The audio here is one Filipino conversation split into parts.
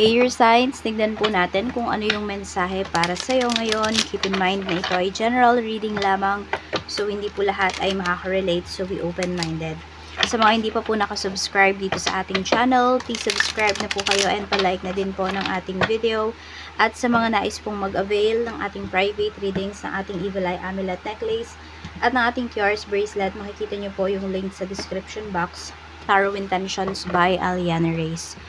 Air signs, tignan po natin kung ano yung mensahe para sa'yo ngayon. Keep in mind na ito ay general reading lamang. So, hindi po lahat ay makaka-relate. So, be open-minded. Sa mga hindi pa po nakasubscribe dito sa ating channel, please subscribe na po kayo and palike na din po ng ating video. At sa mga nais pong mag-avail ng ating private readings ng ating Evil Eye Amulet Necklace at ng ating QR's bracelet, makikita nyo po yung link sa description box. Tarot Intentions by Aliana Reyes.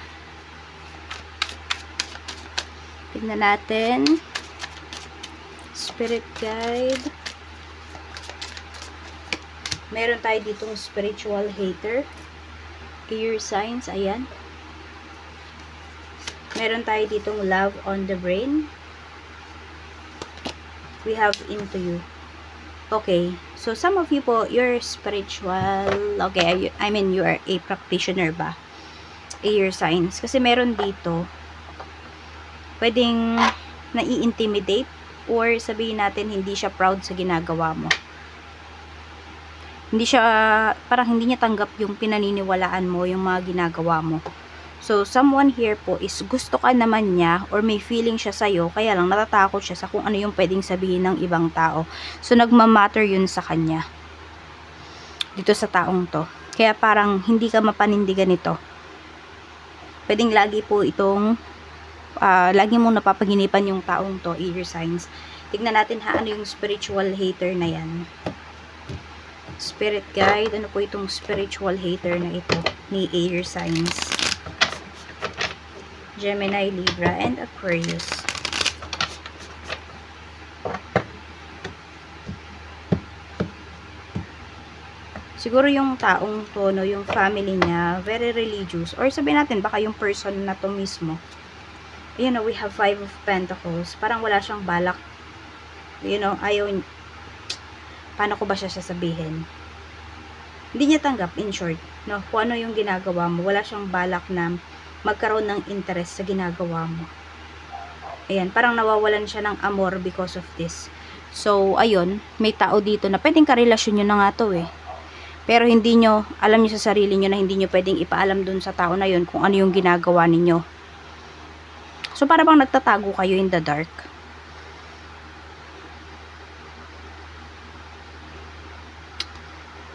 Tignan natin. Spirit Guide. Meron tayo ditong spiritual hater. Ear signs, ayan. Meron tayo ditong love on the brain. We have into you. Okay. So, some of you po, you're spiritual. Okay, I mean, you are a practitioner ba? Ear signs. Kasi meron dito, pwedeng nai-intimidate or sabihin natin hindi siya proud sa ginagawa mo. Hindi siya, parang hindi niya tanggap yung pinaniniwalaan mo, yung mga ginagawa mo. So, someone here po is gusto ka naman niya or may feeling siya sa'yo, kaya lang natatakot siya sa kung ano yung pwedeng sabihin ng ibang tao. So, nagmamatter yun sa kanya. Dito sa taong to. Kaya parang hindi ka mapanindigan nito. Pwedeng lagi po itong uh, lagi mong napapaginipan yung taong to, ear signs. Tignan natin ha, ano yung spiritual hater na yan. Spirit guide, ano po itong spiritual hater na ito ni air signs. Gemini, Libra, and Aquarius. Siguro yung taong to, no, yung family niya, very religious. Or sabihin natin, baka yung person na to mismo, you know, we have five of pentacles. Parang wala siyang balak. You know, ayaw, paano ko ba siya sasabihin? Hindi niya tanggap, in short, no? Kung ano yung ginagawa mo, wala siyang balak na magkaroon ng interest sa ginagawa mo. Ayan, parang nawawalan siya ng amor because of this. So, ayun, may tao dito na pwedeng karelasyon nyo na nga to eh. Pero hindi nyo, alam nyo sa sarili nyo na hindi nyo pwedeng ipaalam dun sa tao na yun kung ano yung ginagawa ninyo. So, para bang nagtatago kayo in the dark.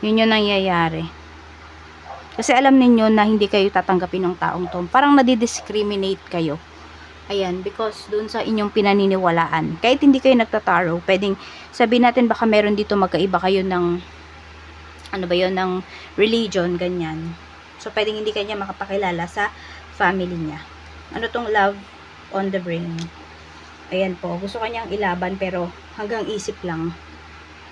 Yun yung nangyayari. Kasi alam ninyo na hindi kayo tatanggapin ng taong to. Parang nadidiscriminate kayo. Ayan, because dun sa inyong pinaniniwalaan. Kahit hindi kayo nagtataro, pwedeng sabihin natin baka meron dito magkaiba kayo ng ano ba yon ng religion, ganyan. So, pwedeng hindi kanya makapakilala sa family niya. Ano tong love on the brain. Ayan po, gusto kanyang ilaban pero hanggang isip lang.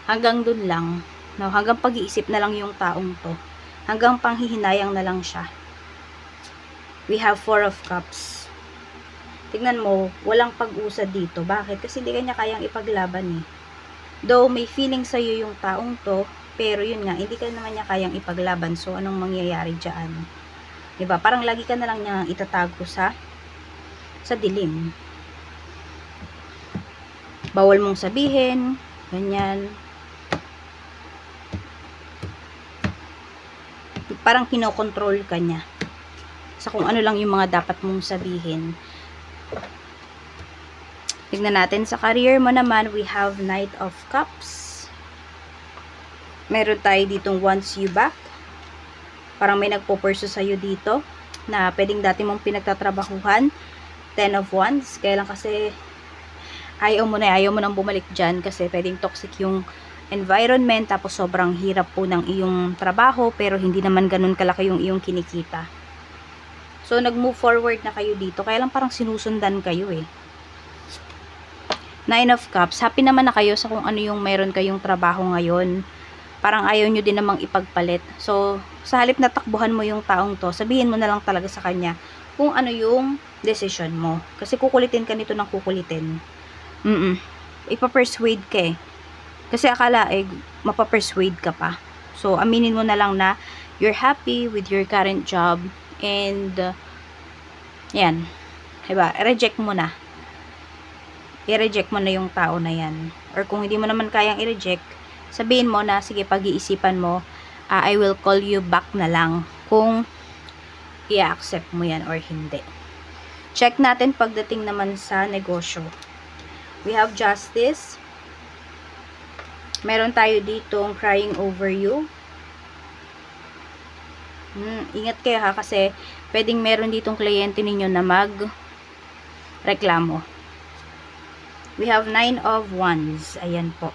Hanggang dun lang. No, hanggang pag-iisip na lang yung taong to. Hanggang panghihinayang na lang siya. We have four of cups. Tignan mo, walang pag-usad dito. Bakit? Kasi hindi kanya kayang ipaglaban eh. Though may feeling sa'yo yung taong to, pero yun nga, hindi ka naman niya kayang ipaglaban. So, anong mangyayari dyan? Diba? Parang lagi ka na lang niya itatago sa sa dilim. Bawal mong sabihin, ganyan. Parang kinokontrol ka niya. Sa kung ano lang yung mga dapat mong sabihin. Tignan natin sa career mo naman, we have Knight of Cups. Meron tayo ditong wants you back. Parang may nagpo-pursue sa'yo dito na pwedeng dati mong pinagtatrabahuhan 10 of wands. Kaya lang kasi ayaw mo na, ayaw mo nang bumalik dyan kasi pwedeng toxic yung environment tapos sobrang hirap po ng iyong trabaho pero hindi naman ganun kalaki yung iyong kinikita. So, nag-move forward na kayo dito. Kaya lang parang sinusundan kayo eh. Nine of Cups. Happy naman na kayo sa kung ano yung meron kayong trabaho ngayon. Parang ayaw nyo din namang ipagpalit. So, sa halip na takbuhan mo yung taong to, sabihin mo na lang talaga sa kanya kung ano yung decision mo. Kasi kukulitin ka nito ng kukulitin. Mm-mm. Ipapersuade ka eh. Kasi akala eh, mapapersuade ka pa. So, aminin mo na lang na you're happy with your current job and uh, yan. Diba? Reject mo na. I-reject mo na yung tao na yan. Or kung hindi mo naman kayang i-reject, sabihin mo na, sige, pag-iisipan mo, uh, I will call you back na lang kung i-accept mo yan or hindi. Check natin pagdating naman sa negosyo. We have justice. Meron tayo dito crying over you. Hmm, ingat kayo ha kasi pwedeng meron ditong kliyente ninyo na mag reklamo. We have nine of wands. Ayan po.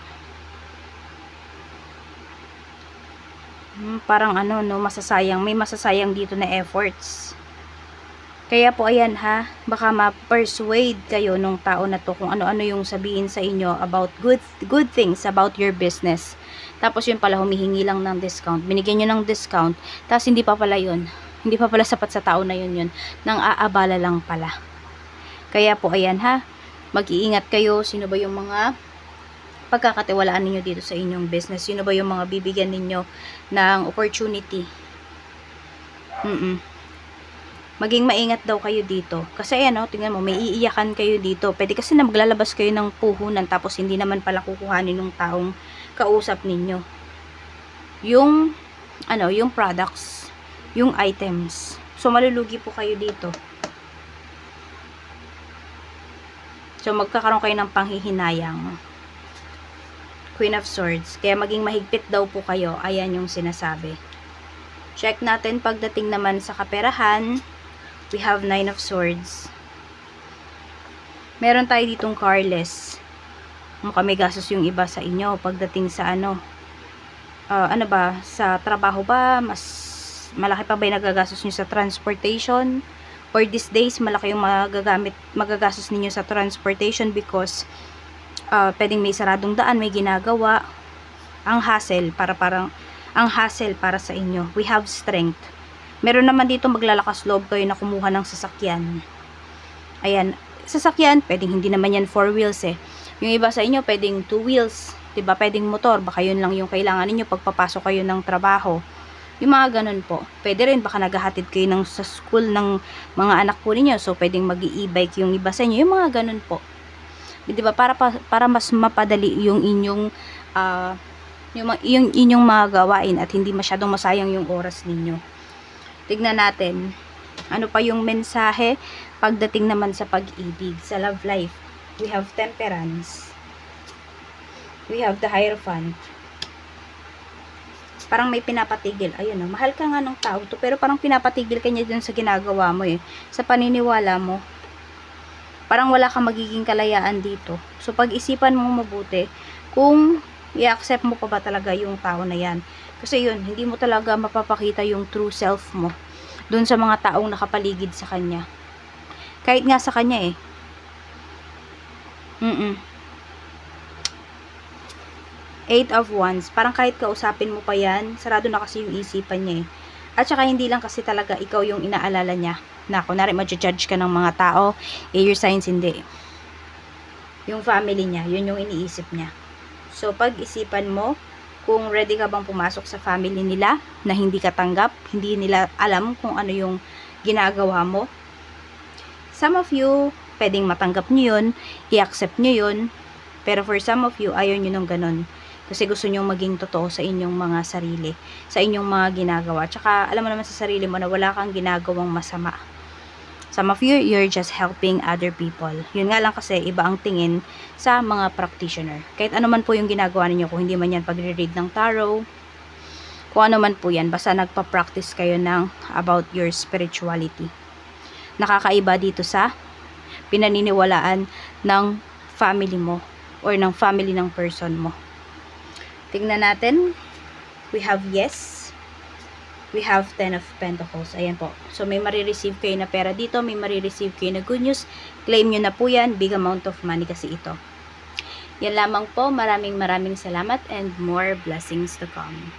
Hmm, parang ano no, masasayang. May masasayang dito na efforts. Kaya po ayan ha, baka ma-persuade kayo nung tao na to kung ano-ano yung sabihin sa inyo about good good things about your business. Tapos yun pala humihingi lang ng discount. Binigyan nyo ng discount, tapos hindi pa pala yun. Hindi pa pala sapat sa tao na yun yun. Nang aabala lang pala. Kaya po ayan ha, mag-iingat kayo. Sino ba yung mga pagkakatiwalaan ninyo dito sa inyong business? Sino ba yung mga bibigyan ninyo ng opportunity? Mm-mm maging maingat daw kayo dito. Kasi ano, tingnan mo, may iiyakan kayo dito. Pwede kasi na maglalabas kayo ng puhunan tapos hindi naman pala kukuhanin ng taong kausap ninyo. Yung, ano, yung products, yung items. So, malulugi po kayo dito. So, magkakaroon kayo ng panghihinayang. Queen of Swords. Kaya maging mahigpit daw po kayo. Ayan yung sinasabi. Check natin pagdating naman sa kaperahan we have nine of swords. Meron tayo ditong carless. Mukhang may gastos yung iba sa inyo pagdating sa ano. Uh, ano ba, sa trabaho ba, mas malaki pa ba yung nagagastos nyo sa transportation? Or these days, malaki yung magagamit, magagastos ninyo sa transportation because uh, pwedeng may saradong daan, may ginagawa. Ang hassle, para parang, ang hassle para sa inyo. We have strength Meron naman dito maglalakas loob kayo na kumuha ng sasakyan. Ayan, sasakyan, pwedeng hindi naman yan four wheels eh. Yung iba sa inyo, pwedeng two wheels. 'di ba Pwedeng motor, baka yun lang yung kailangan ninyo pagpapasok kayo ng trabaho. Yung mga ganun po. Pwede rin, baka naghahatid kayo ng, sa school ng mga anak po ninyo. So, pwedeng mag e-bike yung iba sa inyo. Yung mga ganun po. Di ba? Para, para mas mapadali yung inyong, uh, yung, yung inyong mga at hindi masyadong masayang yung oras ninyo. Tignan natin. Ano pa yung mensahe pagdating naman sa pag-ibig, sa love life. We have temperance. We have the Hierophant. Parang may pinapatigil. Ayun, oh, mahal ka nga ng tao to, pero parang pinapatigil ka niya sa ginagawa mo eh. Sa paniniwala mo. Parang wala kang magiging kalayaan dito. So, pag-isipan mo mabuti kung i-accept mo pa ba talaga yung tao na yan. Kasi yun, hindi mo talaga mapapakita yung true self mo dun sa mga taong nakapaligid sa kanya. Kahit nga sa kanya eh. Mm-mm. Eight of Wands. Parang kahit kausapin mo pa yan, sarado na kasi yung isipan niya eh. At saka hindi lang kasi talaga ikaw yung inaalala niya. Na kunwari ma-judge ka ng mga tao, eh your signs hindi. Yung family niya, yun yung iniisip niya. So, pag-isipan mo, kung ready ka bang pumasok sa family nila na hindi ka tanggap, hindi nila alam kung ano yung ginagawa mo. Some of you, pwedeng matanggap nyo yun, i-accept nyo yun, pero for some of you, ayaw nyo nung ganun. Kasi gusto nyo maging totoo sa inyong mga sarili, sa inyong mga ginagawa. Tsaka, alam mo naman sa sarili mo na wala kang ginagawang masama. Some of you, you're just helping other people. Yun nga lang kasi, iba ang tingin sa mga practitioner. Kahit ano man po yung ginagawa ninyo, kung hindi man yan pagre-read ng tarot, kung ano man po yan, basta nagpa-practice kayo ng about your spirituality. Nakakaiba dito sa pinaniniwalaan ng family mo or ng family ng person mo. Tingnan natin. We have yes we have 10 of Pentacles. Ayan po. So, may marireceive kayo na pera dito. May marireceive kayo na good news. Claim nyo na po yan. Big amount of money kasi ito. Yan lamang po. Maraming maraming salamat and more blessings to come.